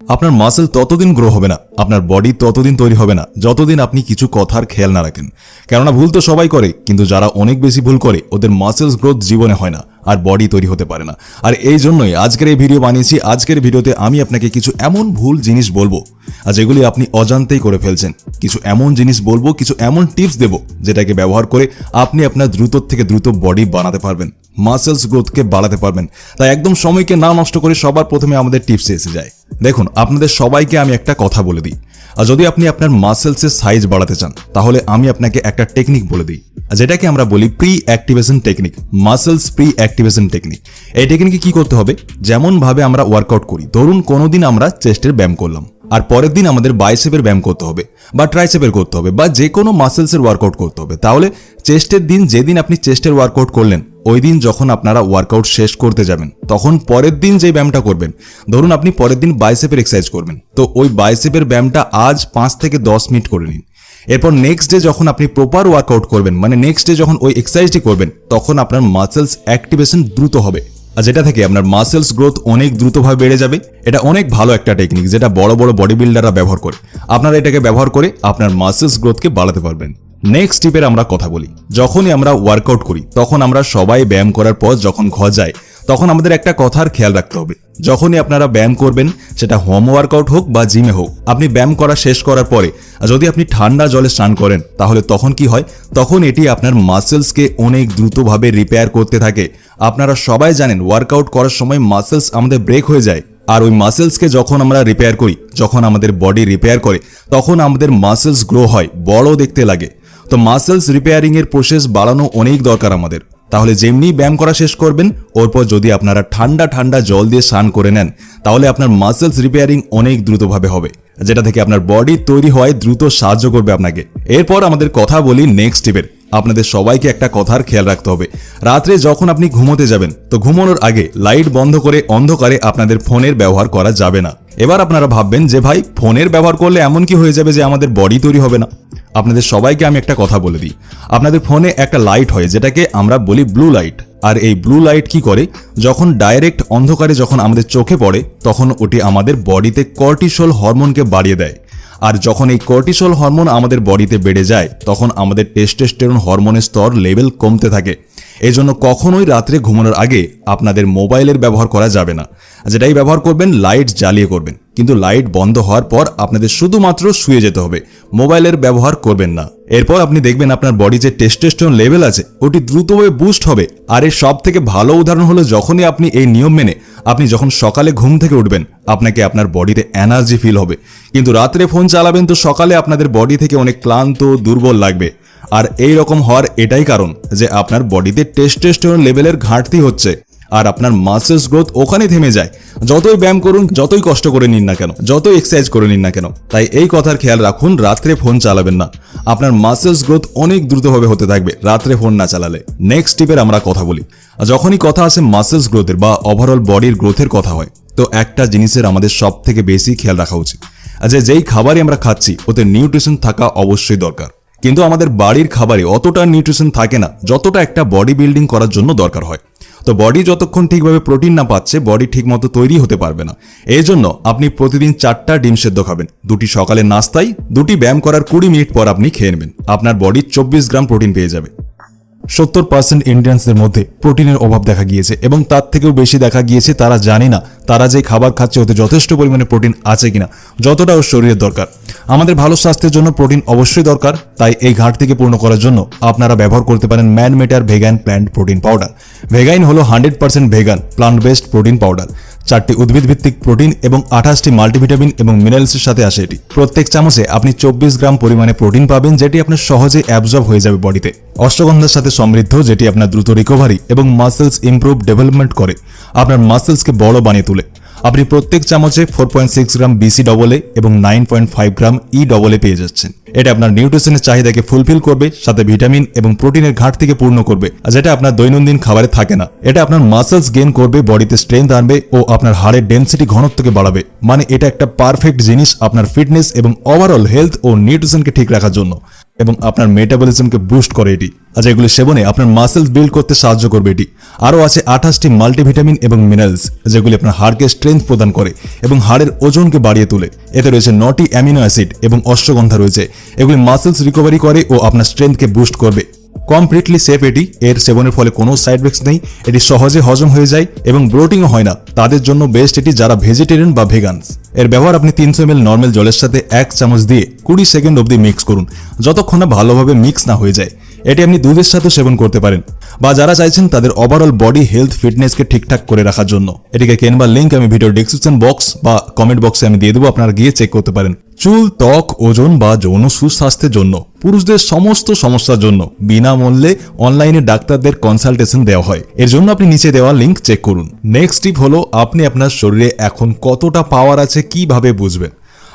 আপনার মাসেল ততদিন গ্রো হবে না, আপনার বডি ততদিন তৈরি হবে না, যতদিন আপনি কিছু কথার খেয়াল না রাখেন। কেননা ভুল তো সবাই করে, কিন্তু যারা অনেক বেশি ভুল করে, ওদের মাসেলস গ্রোথ জীবনে হয় না। আর বডি তৈরি হতে পারে না। আর এই জন্যই আজকের এই ভিডিও বানিয়েছি। আজকের ভিডিওতে আমি আপনাকে কিছু এমন ভুল জিনিস বলব, আর যেগুলি আপনি অজান্তেই করে ফেলছেন। কিছু এমন জিনিস বলব, কিছু এমন টিপস দেব, যেটাকে ব্যবহার করে আপনি আপনার দ্রুত থেকে দ্রুত বডি বানাতে পারবেন মাসেলস গ্রোথকে বাড়াতে পারবেন। তাই একদম সময়কে না নষ্ট করে সবার প্রথমে আমাদের টিপসে এসে যায়। দেখুন, আপনাদের সবাইকে আমি একটা কথা বলে দিই। আর যদি আপনি আপনার মাসেলসের সাইজ বাড়াতে চান, তাহলে আমি আপনাকে একটা টেকনিক বলে দিই। যেটাকে আমরা বলি pre activation technique muscles pre activation technique এই টেকনিকে কি করতে হবে? যেমন ভাবে আমরা ওয়ার্কআউট করি, ধরুন কোনোদিন আমরা চেস্টের ব্যায়াম করলাম। আর পরের দিন আমাদের বাইসেপের ব্যায়াম করতে হবে, বা ট্রাইসেপের করতে হবে, বা যে কোনো মাসেলসের ওয়ার্কআউট করতে হবে। তাহলে চেস্টের দিন যেদিন আপনি চেস্টের ওয়ার্কআউট করলেন, ওই দিন যখন আপনারা ওয়ার্কআউট শেষ করতে যাবেন, তখন পরের দিন যে ব্যায়ামটা করবেন, ধরুন আপনি পরের দিন বাইসেপের এক্সারসাইজ করবেন, তো ওই বাইসেপের ব্যায়ামটা আজ পাঁচ থেকে দশ মিনিট করে নিন। এরপর নেক্সট ডে যখন আপনি প্রপার ওয়ার্কআউট করবেন মানে নেক্সট ডে যখন ওই এক্সারসাইজটি করবেন, তখন আপনার মাসেলস অ্যাক্টিভেশন দ্রুত হবে। আর যেটা থেকে আপনার মাসেলস গ্রোথ অনেক দ্রুতভাবে বেড়ে যাবে, এটা অনেক ভালো একটা টেকনিক যেটা বড় বড় বডি বিল্ডাররা ব্যবহার করে। আপনারা এটাকে ব্যবহার করে আপনার মাসেলস গ্রোথকে বাড়াতে পারবেন। নেক্সট টিপের আমরা কথা বলি। যখনই আমরা ওয়ার্কআউট করি, তখন আমরা সবাই ব্যায়াম করার পর যখন ঘর যাই তখন আমাদের একটা কথার খেয়াল রাখতে হবে। যখনই আপনারা ব্যায়াম করবেন, সেটা হোম ওয়ার্কআউট হোক বা জিমে হোক, আপনি ব্যায়াম করা শেষ করার পরে যদি আপনি ঠান্ডা জলে স্নান করেন, তাহলে তখন কি হয়? তখন এটি আপনার মাসেলসকে অনেক দ্রুতভাবে রিপেয়ার করতে থাকে। আপনারা সবাই জানেন ওয়ার্কআউট করার সময় মাসেলস আমাদের ব্রেক হয়ে যায়। আর ওই মাসেলসকে যখন আমরা রিপেয়ার করি, যখন আমাদের বডি রিপেয়ার করে, তখন আমাদের মাসেলস গ্রো হয়, বড় দেখতে লাগে। তো মাসেলস রিপেয়ারিংয়ের প্রসেস বাড়ানো অনেক দরকার আমাদের। তাহলে যেমনি ব্যায়াম করা শেষ করবেন, ওরপর যদি আপনারা ঠান্ডা ঠান্ডা জল দিয়ে স্নান করে নেন, তাহলে আপনার মাসেলস রিপেয়ারিং অনেক দ্রুতভাবে হবে, যেটা থেকে আপনার বডি তৈরি হওয়ায় দ্রুত সাহায্য করবে আপনাকে। এরপর আমাদের কথা বলি নেক্সট টিপের আপনাদের সবাইকে একটা কথার খেয়াল রাখতে হবে। রাত্রে যখন আপনি ঘুমোতে যাবেন, তো ঘুমানোর আগে লাইট বন্ধ করে অন্ধকারে আপনাদের ফোনের ব্যবহার করা যাবে না। এবার আপনারা ভাববেন যে ভাই, ফোনের ব্যবহার করলে এমন কি হয়ে যাবে যে আমাদের বডি তৈরি হবে না? আপনাদের সবাইকে আমি একটা কথা বলে দিই। আপনাদের ফোনে একটা লাইট হয়, যেটাকে আমরা বলি ব্লু লাইট আর এই ব্লু লাইট কি করে? যখন ডাইরেক্ট অন্ধকারে যখন আমাদের চোখে পড়ে, তখন ওটি আমাদের বডিতে কর্টিসোল হরমোনকে বাড়িয়ে দেয়। আর যখন এই কর্টিসোল হরমোন আমাদের বডিতে বেড়ে যায়, তখন আমাদের টেস্টোস্টেরন হরমোনের স্তর লেভেল কমতে থাকে। এই জন্য কখনোই রাত্রে ঘুমানোর আগে আপনাদের মোবাইলের ব্যবহার করা যাবে না। যেটাই ব্যবহার করবেন, লাইট জ্বালিয়ে করবেন। কিন্তু লাইট বন্ধ হওয়ার পর আপনাদের শুধুমাত্র শুয়ে যেতে হবে। মোবাইলের ব্যবহার করবেন না। এরপর আপনি দেখবেন আপনার বডি যে টেস্টোস্টেরন লেভেল আছে, ওটি দ্রুতভাবে বুস্ট হবে। আর এর সব থেকে ভালো উদাহরণ হলো যখনই আপনি এই নিয়ম মেনে আপনি যখন সকালে ঘুম থেকে উঠবেন, আপনাকে আপনার বডিতে এনার্জি ফিল হবে। কিন্তু রাত্রে ফোন চালাবেন তো সকালে আপনাদের বডি থেকে অনেক ক্লান্ত, দুর্বল লাগবে। আর এই রকম হওয়ার এটাই কারণ যে আপনার বডিতে টেস্টোস্টেরন লেভেলের ঘাটতি হচ্ছে আর আপনার মাসেলস গ্রোথ ওখানে থেমে যায়। যতই ব্যায়াম করুন, যতই কষ্ট করে নিন না কেন, যতই এক্সারসাইজ করে নিন না কেন, তাই এই কথার খেয়াল রাখুন, রাত্রে ফোন চালাবেন না। আপনার মাসেলস গ্রোথ অনেক দ্রুতভাবে হতে থাকবে, রাত্রে ফোন না চালালে। নেক্সট টিপের আমরা কথা বলি। যখনই কথা আসে মাসেলস গ্রোথের বা ওভারঅল বডির গ্রোথের কথা হয়, তো একটা জিনিসের আমাদের সব থেকে বেশি খেয়াল রাখা উচিত। যে যেই খাবারই আমরা খাচ্ছি, ওতে নিউট্রিশন থাকা অবশ্যই দরকার। কিন্তু আমাদের বাড়ির খাবারে অতটা নিউট্রিশন থাকে না, যতটা একটা বডি বিল্ডিং করার জন্য দরকার হয়। তো বডি যতক্ষণ ঠিকভাবে প্রোটিন না পাচ্ছে বডি ঠিকমতো তৈরি হতে পারবে না। এই জন্য আপনি প্রতিদিন চারটা ডিম সেদ্ধ খাবেন। দুটি সকালে নাস্তায়, দুটি ব্যায়াম করার কুড়ি মিনিট পর আপনি খেয়ে নেবেন। আপনার বডি চব্বিশ গ্রাম প্রোটিন পেয়ে যাবে। সত্তর পার্সেন্ট ইন্ডিয়ানসদের মধ্যে প্রোটিনের অভাব দেখা গিয়েছে এবং তার থেকেও বেশি দেখা গিয়েছে তারা জানে না তারা যে খাবার খাচ্ছে ওতে যথেষ্ট পরিমাণে প্রোটিন আছে কিনা, যতটা ওর শরীরের দরকার। আমাদের ভালো স্বাস্থ্যের জন্য প্রোটিন অবশ্যই দরকার, তাই এই ঘাটতিকে পূর্ণ করার জন্য আপনারা ব্যবহার করতে পারেন Man Matter vegan plant protein powder. ভেগাইন হলো hundred percent vegan plant based protein powder চারটি উদ্ভিদভিত্তিক প্রোটিন এবং আঠাশটি মাল্টিভিটামিন এবং মিনারেলসের সাথে আসে এটি। প্রত্যেক চামচে আপনি চব্বিশ গ্রাম পরিমাণে প্রোটিন পাবেন, যেটি আপনার সহজে অ্যাবজর্ব হয়ে যাবে বডিতে। অশ্বগন্ধার সাথে সমৃদ্ধ, যেটি আপনার দ্রুত রিকভারি এবং মাসেলস ইমপ্রুভ ডেভেলপমেন্ট করে। আপনার মাসেলসকে বড় বানিয়ে তোলে। আপনি প্রত্যেক চামচে four point six gram BC double এবং nine point five gram E double A পেয়ে যাচ্ছেন। এটা আপনার নিউট্রিশনের চাহিদাকে ফুলফিল করবে, সাথে ভিটামিন এবং প্রোটিনের ঘাটতিকে পূর্ণ করবে যেটা আপনার দৈনন্দিন খাবারে থাকে না। এটা আপনার মাসেলস গেন করবে বডিতে স্ট্রেংথ আনবে ও আপনার হাড়ের ডেন্সিটি ঘনত্বকে বাড়াবে। মানে এটা একটা পারফেক্ট জিনিস আপনার ফিটনেস এবং ওভারঅল হেলথ ও নিউট্রিশনকে ঠিক রাখার জন্য। এবং আপনার মেটাবলিজমকে বুস্ট করে এটি। আর এগুলি সেবনে, আপনার মাসেলস বিল্ড করতে সাহায্য করবে এটি। আরও আছে আঠাশটি মাল্টিভিটামিন এবং মিনারেলস যেগুলি আপনার হাড়কে স্ট্রেংথ প্রদান করে এবং হাড়ের ওজনকে বাড়িয়ে তোলে। এতে রয়েছে নটি অ্যামিনো অ্যাসিড এবং অশ্বগন্ধা রয়েছে। এগুলি মাসেলস রিকভারি করে ও আপনার স্ট্রেংথকে বুস্ট করবে। কমপ্লিটলি সেফ এটি। এর সেবনের ফলে কোনো সাইড এফেক্টস নেই। এটি সহজে হজম হয়ে যায় এবং ব্লোটিংও হয় না। তাদের জন্য বেস্ট এটি যারা ভেজিটেরিয়ান বা ভেগানস এর ব্যবহার আপনি তিনশো এম নর্মাল জলের সাথে এক চামচ দিয়ে কুড়ি সেকেন্ড অবধি মিক্স করুন। যতক্ষণ না ভালোভাবে মিক্স না হয়ে যায়। এটি আপনি দুধের সাথে সেবন করতে পারেন বা যারা চাইছেন তাদের ওভারঅল বডি হেলথ ফিটনেসকে ঠিকঠাক করে রাখার জন্য। এটিকে কেনবার লিঙ্ক আমি ভিডিও ডিসক্রিপশন বক্স বা কমেন্ট বক্সে আমি দিয়ে দেবো, আপনারা গিয়ে চেক করতে পারেন। চুল, ত্বক, ওজন বা যৌন সুস্বাস্থ্যের জন্য, পুরুষদের সমস্ত সমস্যার জন্য বিনামূল্যে অনলাইনে ডাক্তারদের কনসালটেশন দেওয়া হয়। এর জন্য আপনি নিচে দেওয়া লিঙ্ক চেক করুন। নেক্সট টিপ হলো, আপনি আপনার শরীরে এখন কতটা পাওয়ার আছে কীভাবে বুঝবেন?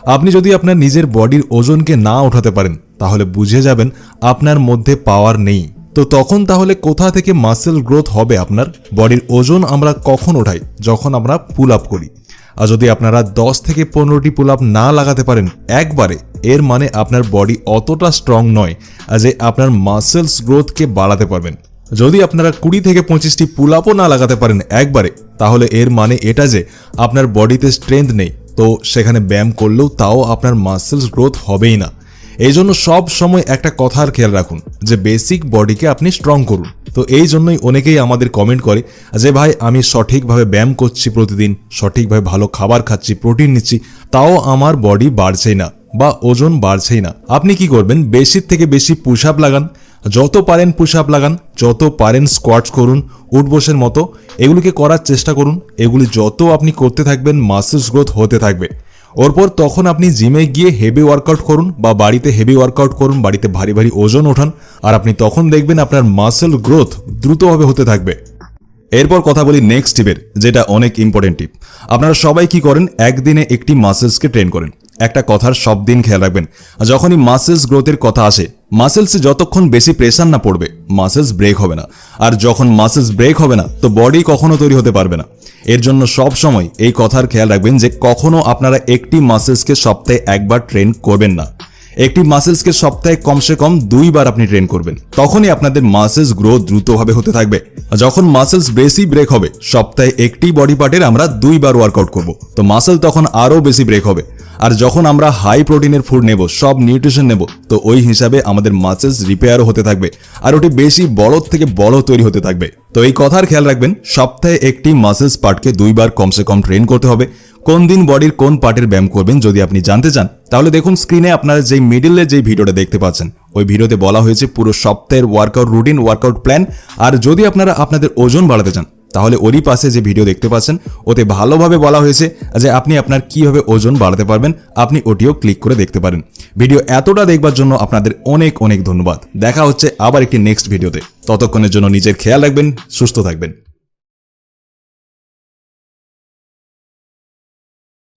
আপনি যদি আপনার নিজের বডির ওজনকে না ওঠাতে পারেন তাহলে বুঝে যাবেন আপনার মধ্যে পাওয়ার নেই। তো তখন তাহলে কোথা থেকে মাসেল গ্রোথ হবে আপনার? বডির ওজন আমরা কখন ওঠাই? যখন আমরা পুল আপ করি। আর যদি আপনারা দশ থেকে পনেরোটি পুল আপ না লাগাতে পারেন, একবারে, এর মানে আপনার বডি অতটা স্ট্রং নয় যে আপনার মাসেলস গ্রোথকে বাড়াতে পারবেন। যদি আপনারা কুড়ি থেকে পঁচিশটি পুল আপও না লাগাতে পারেন, একবারে, তাহলে এর মানে এটা যে আপনার বডিতে স্ট্রেংথ নেই। তো সেখানে ব্যায়াম করলেও তাও আপনার মাসেলস গ্রোথ হবেই না। এই জন্য সব সময় একটা কথার খেয়াল রাখুন, যে বেসিক বডিকে আপনি স্ট্রং করুন। তো এই জন্যই অনেকেই আমাদের কমেন্ট করে, যে ভাই, আমি সঠিকভাবে ব্যায়াম করছি প্রতিদিন, সঠিকভাবে ভালো খাবার খাচ্ছি প্রোটিন নিচ্ছি, তাও আমার বডি বাড়ছেই না, বা ওজন বাড়ছেই না। আপনি কি করবেন? বেশির থেকে বেশি পুশ আপ লাগান, যত পারেন পুশ আপ লাগান, যত পারেন স্কোয়াটস করুন, উঠবসের মতো, এগুলিকে করার চেষ্টা করুন, এগুলি যত আপনি করতে থাকবেন মাসেলস গ্রোথ হতে থাকবে। ওরপর তখন আপনি জিমে গিয়ে হেভি ওয়ার্কআউট করুন বা বাড়িতে হেভি ওয়ার্কআউট করুন, বাড়িতে ভারী ভারী ওজন ওঠান, আর আপনি তখন দেখবেন আপনার মাসেল গ্রোথ দ্রুতভাবে হতে থাকবে। এরপর কথা বলি নেক্সট টিপের যেটা অনেক ইম্পর্টেন্ট টিপ আপনারা সবাই কি করেন, একদিনে একটি মাসেলসকে ট্রেন করেন। একটা কথার সব দিন খেয়াল রাখবেন। যখনই মাসেলস গ্রোথের কথা আসে মাসেলসে যতক্ষণ বেশি প্রেশার না পড়বে মাসেলস ব্রেক হবে না। আর যখন মাসেলস ব্রেক হবে না, তো বডি কখনো তৈরি হতে পারবে না। এর জন্য সব সময় এই কথার খেয়াল রাখবেন যে, কখনো আপনারা একটি মাসেলসকে সপ্তাহে একবার ট্রেন করবেন না। একটি মাসেলসকে সপ্তাহে কমসে কম দুইবার আপনি ট্রেন করবেন। তখনই আপনাদের মাসেলস গ্রোথ দ্রুতভাবে হতে থাকবে। যখন মাসেলস বেশি ব্রেক হবে, সপ্তাহে একটি বডি পার্টের আমরা দুইবার ওয়ার্কআউট করব। তো মাসেল তখন আরও বেশি ব্রেক হবে। আর যখন আমরা হাই প্রোটিনের ফুড নেব, সব নিউট্রিশন নেব, তো ওই হিসাবে আমাদের মাসেলস রিপেয়ারও হতে থাকবে। আর ওটি বেশি বড় থেকে বড় তৈরি হতে থাকবে। তো এই কথার খেয়াল রাখবেন, সপ্তাহে একটি মাসেলস পার্টকে দুইবার কমসে কম ট্রেন করতে হবে। কোন দিন বডির কোন পার্টের ব্যায়াম করবেন যদি আপনি জানতে চান, তাহলে দেখুন স্ক্রিনে আপনারা যেই মিডিলে যেই ভিডিওটা দেখতে পাচ্ছেন, ওই ভিডিওতে বলা হয়েছে পুরো সপ্তাহের ওয়ার্কআউট রুটিন ওয়ার্কআউট প্ল্যান আর যদি আপনারা আপনাদের ওজন বাড়াতে চান তাহলে ওরই পাশে যে ভিডিও দেখতে পাচ্ছেন, ওতে ভালোভাবে বলা হয়েছে যে আপনি আপনার কীভাবে ওজন বাড়াতে পারবেন, আপনি ওটিও ক্লিক করে দেখতে পারেন। ভিডিও এতটা দেখবার জন্য আপনাদের অনেক অনেক ধন্যবাদ। দেখা হচ্ছে আবার একটি নেক্সট ভিডিওতে ততক্ষণের জন্য নিজের খেয়াল রাখবেন, সুস্থ থাকবেন।